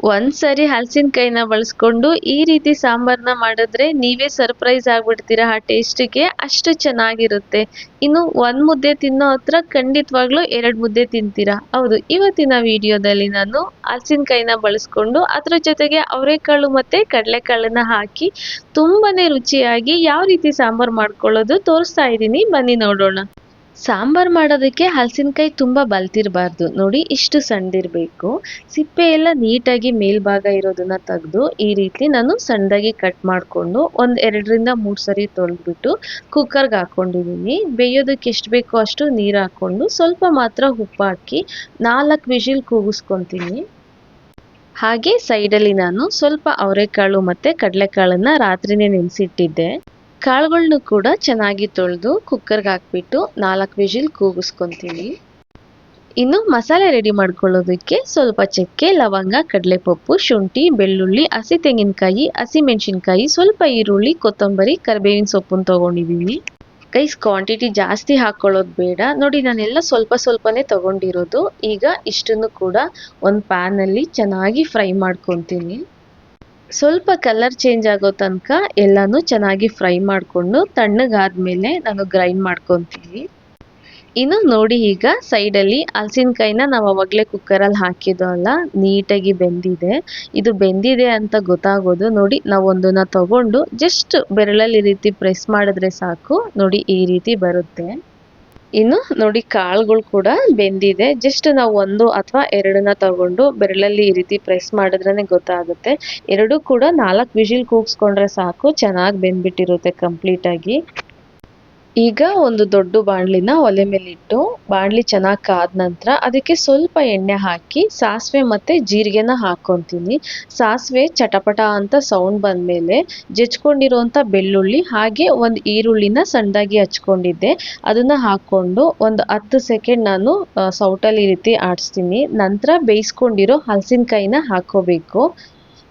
ಒಂದ್ಸರಿ ಹಲಸಿನಕಾಯಿನ ಬಳಸ್ಕೊಂಡು ಈ ರೀತಿ ಸಾಂಬಾರ್ನ ಮಾಡಿದ್ರೆ ನೀವೇ ಸರ್ಪ್ರೈಸ್ ಆಗ್ಬಿಡ್ತೀರಾ? ಆ ಟೇಸ್ಟಿಗೆ ಅಷ್ಟು ಚೆನ್ನಾಗಿರುತ್ತೆ. ಇನ್ನು ಒಂದು ಮುದ್ದೆ ತಿನ್ನೋ ಹತ್ರ ಖಂಡಿತವಾಗ್ಲೂ ಎರಡು ಮುದ್ದೆ ತಿಂತೀರಾ? ಹೌದು, ಇವತ್ತಿನ ವಿಡಿಯೋದಲ್ಲಿ ನಾನು ಹಲಸಿನಕಾಯಿನ ಬಳಸ್ಕೊಂಡು ಅದ್ರ ಜೊತೆಗೆ ಅವರೆಕಾಳು ಮತ್ತು ಕಡಲೆಕಾಳನ್ನ ಹಾಕಿ ತುಂಬಾನೇ ರುಚಿಯಾಗಿ ಯಾವ ರೀತಿ ಸಾಂಬಾರ್ ಮಾಡ್ಕೊಳ್ಳೋದು ತೋರಿಸ್ತಾ ಇದ್ದೀನಿ. ಬನ್ನಿ ನೋಡೋಣ. ಸಾಂಬಾರ್ ಮಾಡೋದಕ್ಕೆ ಹಲಸಿನಕಾಯಿ ತುಂಬ ಬಲ್ತಿರಬಾರ್ದು. ನೋಡಿ, ಇಷ್ಟು ಸಣ್ಣದಿರಬೇಕು ಸಿಪ್ಪೆ ಎಲ್ಲ ನೀಟಾಗಿ ಮೇಲ್ಭಾಗ ಇರೋದನ್ನ ತೆಗೆದು ಈ ರೀತಿ ನಾನು ಸಣ್ಣದಾಗಿ ಕಟ್ ಮಾಡಿಕೊಂಡು ಒಂದು ಎರಡರಿಂದ ಮೂರು ಸರಿ ತೊಳೆದ್ಬಿಟ್ಟು ಕುಕ್ಕರ್ಗೆ ಹಾಕ್ಕೊಂಡಿದ್ದೀನಿ ಬೇಯೋದಕ್ಕೆ ಎಷ್ಟು ಬೇಕೋ ಅಷ್ಟು ನೀರು ಹಾಕ್ಕೊಂಡು ಸ್ವಲ್ಪ ಮಾತ್ರ ಉಪ್ಪು ಹಾಕಿ ನಾಲ್ಕು ವಿಷಿಲ್ ಕೂಗಿಸ್ಕೊತೀನಿ. ಹಾಗೆ ಸೈಡಲ್ಲಿ ನಾನು ಸ್ವಲ್ಪ ಅವರೆಕಾಳು ಮತ್ತು ಕಡಲೆಕಾಳನ್ನು ರಾತ್ರಿನೇ ನೆನೆಸಿಟ್ಟಿದ್ದೆ. ಕಾಳುಗಳನ್ನು ಕೂಡ ಚೆನ್ನಾಗಿ ತೊಳೆದು ಕುಕ್ಕರ್ಗೆ ಹಾಕ್ಬಿಟ್ಟು ನಾಲ್ಕು ವಿಜಿಲ್ ಕೂಗಿಸ್ಕೊತೀನಿ ಇನ್ನು ಮಸಾಲೆ ರೆಡಿ ಮಾಡ್ಕೊಳ್ಳೋದಕ್ಕೆ ಸ್ವಲ್ಪ ಚಕ್ಕೆ, ಲವಂಗ, ಕಡಲೆಪಪ್ಪು, ಶುಂಠಿ, ಬೆಳ್ಳುಳ್ಳಿ, ಹಸಿ ತೆಂಗಿನಕಾಯಿ, ಹಸಿ ಮೆಣಸಿನ್ಕಾಯಿ, ಸ್ವಲ್ಪ ಈರುಳ್ಳಿ, ಕೊತ್ತಂಬರಿ, ಕರಿಬೇವಿನ ಸೊಪ್ಪನ್ನು ತೊಗೊಂಡಿದ್ದೀನಿ ಕೈಸ್ ಕ್ವಾಂಟಿಟಿ ಜಾಸ್ತಿ ಹಾಕ್ಕೊಳ್ಳೋದು ಬೇಡ. ನೋಡಿ, ನಾನೆಲ್ಲ ಸ್ವಲ್ಪ ಸ್ವಲ್ಪನೇ ತೊಗೊಂಡಿರೋದು. ಈಗ ಇಷ್ಟನ್ನು ಕೂಡ ಒಂದು ಪ್ಯಾನಲ್ಲಿ ಚೆನ್ನಾಗಿ ಫ್ರೈ ಮಾಡ್ಕೊತೀನಿ. ಸ್ವಲ್ಪ ಕಲರ್ ಚೇಂಜ್ ಆಗೋ ತನಕ ಎಲ್ಲಾನು ಚೆನ್ನಾಗಿ ಫ್ರೈ ಮಾಡಿಕೊಂಡು ತಣ್ಣಗಾದ್ಮೇಲೆ ನಾನು ಗ್ರೈಂಡ್ ಮಾಡ್ಕೊತೀನಿ. ಇನ್ನು ನೋಡಿ ಈಗ ಸೈಡಲ್ಲಿ ಹಲಸಿನಕಾಯಿನ ನಾವು ಅವಾಗಲೇ ಕುಕ್ಕರಲ್ಲಿ ಹಾಕಿದ್ವಲ್ಲ ನೀಟಾಗಿ ಬೆಂದಿದೆ. ಇದು ಬೆಂದಿದೆ ಅಂತ ಗೊತ್ತಾಗೋದು, ನೋಡಿ ನಾವು ತಗೊಂಡು ಜಸ್ಟ್ ಬೆರಳಲ್ಲಿ ಈ ರೀತಿ ಪ್ರೆಸ್ ಮಾಡಿದ್ರೆ ಸಾಕು, ನೋಡಿ ಈ ರೀತಿ ಬರುತ್ತೆ. ಇನ್ನು ನೋಡಿ ಕಾಳುಗಳು ಕೂಡ ಬೆಂದಿದೆ. ಜಸ್ಟ್ ನಾವು ಒಂದು ಅಥವಾ ಎರಡನ್ನ ತಗೊಂಡು ಬೆರಳಲ್ಲಿ ಈ ರೀತಿ ಪ್ರೆಸ್ ಮಾಡಿದ್ರೇ ಗೊತ್ತಾಗುತ್ತೆ. ಎರಡು ಕೂಡ ನಾಲ್ಕು ವಿಷಿಲ್ ಕೂಗ್ಸ್ಕೊಂಡ್ರೆ ಸಾಕು, ಚೆನ್ನಾಗಿ ಬೆಂದ್ಬಿಟ್ಟಿರುತ್ತೆ ಕಂಪ್ಲೀಟಾಗಿ ಈಗ ಒಂದು ದೊಡ್ಡ ಬಾಣಲಿನ ಒಲೆ ಮೇಲಿಟ್ಟು ಬಾಣಲಿ ಚೆನ್ನಾಗಿ ಕಾದ ನಂತರ ಅದಕ್ಕೆ ಸ್ವಲ್ಪ ಎಣ್ಣೆ ಹಾಕಿ ಸಾಸಿವೆ ಮತ್ತು ಜೀರಿಗೆನ ಹಾಕ್ಕೊತೀನಿ ಸಾಸಿವೆ ಚಟಪಟ ಅಂತ ಸೌಂಡ್ ಬಂದಮೇಲೆ ಜಜ್ಕೊಂಡಿರುವಂಥ ಬೆಳ್ಳುಳ್ಳಿ ಹಾಗೆ ಒಂದು ಈರುಳ್ಳಿನ ಸಣ್ಣದಾಗಿ ಹಚ್ಕೊಂಡಿದ್ದೆ. ಅದನ್ನು ಹಾಕ್ಕೊಂಡು ಒಂದು ಹತ್ತು ಸೆಕೆಂಡ್ ನಾನು ಸೌಟಲ್ಲಿ ಈ ರೀತಿ ಆಡಿಸ್ತೀನಿ. ನಂತರ ಬೇಯಿಸ್ಕೊಂಡಿರೋ ಹಲಸಿನಕಾಯಿನ ಹಾಕ್ಕೋಬೇಕು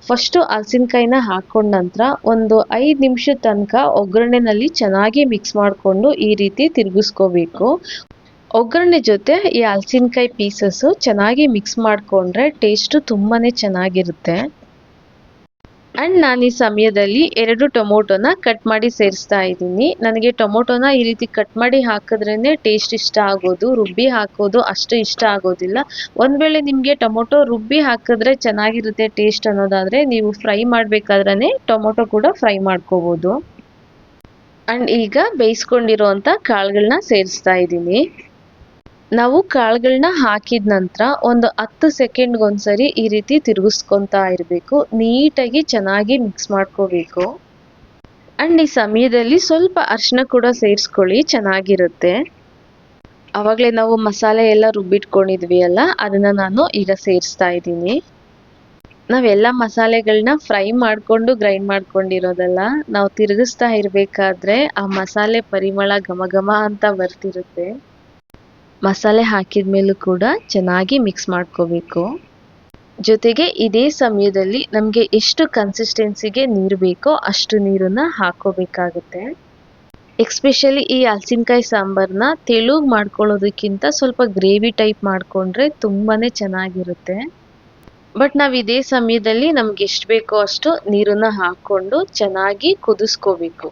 ಫಸ್ಟು ಹಲಸಿನಕಾಯಿನ ಹಾಕೊಂಡ ನಂತರ ಒಂದು ಐದು ನಿಮಿಷದ ತನಕ ಒಗ್ಗರಣೆನಲ್ಲಿ ಚೆನ್ನಾಗಿ ಮಿಕ್ಸ್ ಮಾಡಿಕೊಂಡು ಈ ರೀತಿ ತಿರುಗಿಸ್ಕೋಬೇಕು. ಒಗ್ಗರಣೆ ಜೊತೆ ಈ ಹಲಸಿನಕಾಯಿ ಪೀಸಸ್ಸು ಚೆನ್ನಾಗಿ ಮಿಕ್ಸ್ ಮಾಡಿಕೊಂಡ್ರೆ ಟೇಸ್ಟು ತುಂಬಾ ಚೆನ್ನಾಗಿರುತ್ತೆ. ಆ್ಯಂಡ್ ನಾನು ಈ ಸಮಯದಲ್ಲಿ ಎರಡು ಟೊಮೊಟೊನ ಕಟ್ ಮಾಡಿ ಸೇರಿಸ್ತಾ ಇದ್ದೀನಿ. ನನಗೆ ಟೊಮೊಟೊನ ಈ ರೀತಿ ಕಟ್ ಮಾಡಿ ಹಾಕಿದ್ರೇ ಟೇಸ್ಟ್ ಇಷ್ಟ ಆಗೋದು, ರುಬ್ಬಿ ಹಾಕೋದು ಅಷ್ಟು ಇಷ್ಟ ಆಗೋದಿಲ್ಲ. ಒಂದು ವೇಳೆ ನಿಮಗೆ ಟೊಮೊಟೊ ರುಬ್ಬಿ ಹಾಕಿದ್ರೆ ಚೆನ್ನಾಗಿರುತ್ತೆ ಟೇಸ್ಟ್ ಅನ್ನೋದಾದರೆ ನೀವು ಫ್ರೈ ಮಾಡಬೇಕಾದ್ರೆ ಟೊಮೊಟೊ ಕೂಡ ಫ್ರೈ ಮಾಡ್ಕೋಬೋದು. ಅಂಡ್ ಈಗ ಬೇಯಿಸ್ಕೊಂಡಿರೋವಂಥ ಕಾಳುಗಳನ್ನ ಸೇರಿಸ್ತಾ ಇದ್ದೀನಿ. ನಾವು ಕಾಳುಗಳನ್ನ ಹಾಕಿದ ನಂತರ ಒಂದು ಹತ್ತು ಸೆಕೆಂಡ್ಗೊಂದ್ಸರಿ ಈ ರೀತಿ ತಿರುಗಿಸ್ಕೊತಾ ಇರಬೇಕು. ನೀಟಾಗಿ ಚೆನ್ನಾಗಿ ಮಿಕ್ಸ್ ಮಾಡ್ಕೋಬೇಕು. ಆ್ಯಂಡ್ ಈ ಸಮಯದಲ್ಲಿ ಸ್ವಲ್ಪ ಅರಿಶಿನ ಕೂಡ ಸೇರಿಸ್ಕೊಳ್ಳಿ, ಚೆನ್ನಾಗಿರುತ್ತೆ. ಆವಾಗಲೇ ನಾವು ಮಸಾಲೆ ಎಲ್ಲ ರುಬ್ಬಿಟ್ಕೊಂಡಿದ್ವಿ ಅಲ್ಲ, ಅದನ್ನು ನಾನು ಈಗ ಸೇರಿಸ್ತಾ ಇದ್ದೀನಿ. ನಾವೆಲ್ಲ ಮಸಾಲೆಗಳನ್ನ ಫ್ರೈ ಮಾಡಿಕೊಂಡು ಗ್ರೈಂಡ್ ಮಾಡ್ಕೊಂಡಿರೋದಲ್ಲ, ನಾವು ತಿರುಗಿಸ್ತಾ ಇರಬೇಕಾದ್ರೆ ಆ ಮಸಾಲೆ ಪರಿಮಳ ಘಮ ಘಮ ಅಂತ ಬರ್ತಿರುತ್ತೆ. ಮಸಾಲೆ ಹಾಕಿದ ಮೇಲೂ ಕೂಡ ಚೆನ್ನಾಗಿ ಮಿಕ್ಸ್ ಮಾಡ್ಕೋಬೇಕು. ಜೊತೆಗೆ ಇದೇ ಸಮಯದಲ್ಲಿ ನಮಗೆ ಎಷ್ಟು ಕನ್ಸಿಸ್ಟೆನ್ಸಿಗೆ ನೀರು ಬೇಕೋ ಅಷ್ಟು ನೀರನ್ನು ಹಾಕೋಬೇಕಾಗುತ್ತೆ. ಎಕ್ಸ್ಪೆಷಲಿ ಈ ಹಲಸಿನಕಾಯಿ ಸಾಂಬಾರನ್ನ ತೆಳುಗ್ ಮಾಡ್ಕೊಳ್ಳೋದಕ್ಕಿಂತ ಸ್ವಲ್ಪ ಗ್ರೇವಿ ಟೈಪ್ ಮಾಡಿಕೊಂಡ್ರೆ ತುಂಬಾ ಚೆನ್ನಾಗಿರುತ್ತೆ. ಬಟ್ ನಾವು ಇದೇ ಸಮಯದಲ್ಲಿ ನಮ್ಗೆ ಎಷ್ಟು ಬೇಕೋ ಅಷ್ಟು ನೀರನ್ನು ಹಾಕ್ಕೊಂಡು ಚೆನ್ನಾಗಿ ಕುದಿಸ್ಕೋಬೇಕು.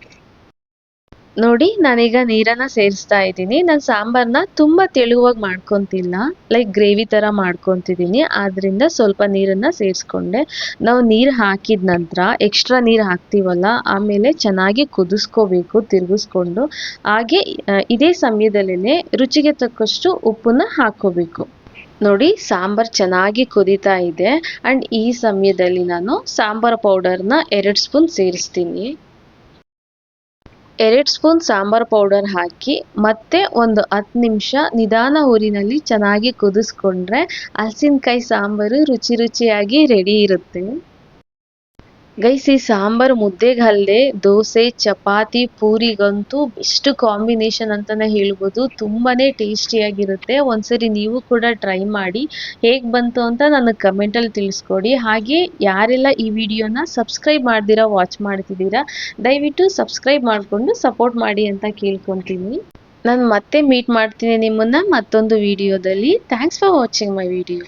ನೋಡಿ, ನಾನೀಗ ನೀರನ್ನ ಸೇರಿಸ್ತಾ ಇದ್ದೀನಿ. ನಾನು ಸಾಂಬಾರನ್ನ ತುಂಬ ತೆಳುವಾಗಿ ಮಾಡ್ಕೊತಿಲ್ಲ. ಲೈಕ್ ಗ್ರೇವಿ ಥರ ಮಾಡ್ಕೊತಿದ್ದೀನಿ. ಆದ್ದರಿಂದ ಸ್ವಲ್ಪ ನೀರನ್ನು ಸೇರಿಸ್ಕೊಂಡೆ. ನಾವು ನೀರು ಹಾಕಿದ ನಂತರ ಎಕ್ಸ್ಟ್ರಾ ನೀರು ಹಾಕ್ತೀವಲ್ಲ, ಆಮೇಲೆ ಚೆನ್ನಾಗಿ ಕುದಿಸ್ಕೋಬೇಕು, ತಿರುಗಿಸ್ಕೊಂಡು. ಹಾಗೆ ಇದೇ ಸಮಯದಲ್ಲೇ ರುಚಿಗೆ ತಕ್ಕಷ್ಟು ಉಪ್ಪನ್ನ ಹಾಕೋಬೇಕು. ನೋಡಿ, ಸಾಂಬಾರ್ ಚೆನ್ನಾಗಿ ಕುದೀತಾ ಇದೆ. ಆ್ಯಂಡ್ ಈ ಸಮಯದಲ್ಲಿ ನಾನು ಸಾಂಬಾರ್ ಪೌಡರ್ನ ಎರಡು ಸ್ಪೂನ್ ಸೇರಿಸ್ತೀನಿ. ಎರಡು ಸ್ಪೂನ್ ಸಾಂಬಾರ್ ಪೌಡರ್ ಹಾಕಿ ಮತ್ತೆ ಒಂದು ಹತ್ತು ನಿಮಿಷ ನಿಧಾನ ಊರಿನಲ್ಲಿ ಚೆನ್ನಾಗಿ ಕುದಿಸ್ಕೊಂಡ್ರೆ ಹಲ್ಸಿನಕಾಯಿ ಸಾಂಬಾರು ರುಚಿ ರುಚಿಯಾಗಿ ರೆಡಿ ಇರುತ್ತೆ. ಗೈಸ್ ಈ ಸಾಂಬಾರು ಅಲ್ದೆ ದೋಸೆ, ಚಪಾತಿ, ಪೂರಿಗಂತೂ ಬೆಸ್ಟ್ ಕಾಂಬಿನೇಷನ್ ಅಂತಾನೆ ಹೇಳ್ಬೋದು. ತುಂಬಾನೇ ಟೇಸ್ಟಿಯಾಗಿರುತ್ತೆ. ಒಂದ್ಸರಿ ನೀವು ಕೂಡ ಟ್ರೈ ಮಾಡಿ. ಹೇಗ್ ಬಂತು ಅಂತ ನನಗೆ ಕಮೆಂಟಲ್ಲಿ ತಿಳಿಸ್ಕೊಡಿ. ಹಾಗೆ ಯಾರೆಲ್ಲ ಈ ವಿಡಿಯೋನ ಸಬ್ಸ್ಕ್ರೈಬ್ ಮಾಡ್ದಿರಾ, ವಾಚ್ ಮಾಡ್ತಿದ್ದೀರಾ, ದಯವಿಟ್ಟು ಸಬ್ಸ್ಕ್ರೈಬ್ ಮಾಡಿಕೊಂಡು ಸಪೋರ್ಟ್ ಮಾಡಿ ಅಂತ ಕೇಳ್ಕೊತೀನಿ. ನಾನು ಮತ್ತೆ ಮೀಟ್ ಮಾಡ್ತೀನಿ ನಿಮ್ಮನ್ನ ಮತ್ತೊಂದು ವಿಡಿಯೋದಲ್ಲಿ. Thanks for watching my video.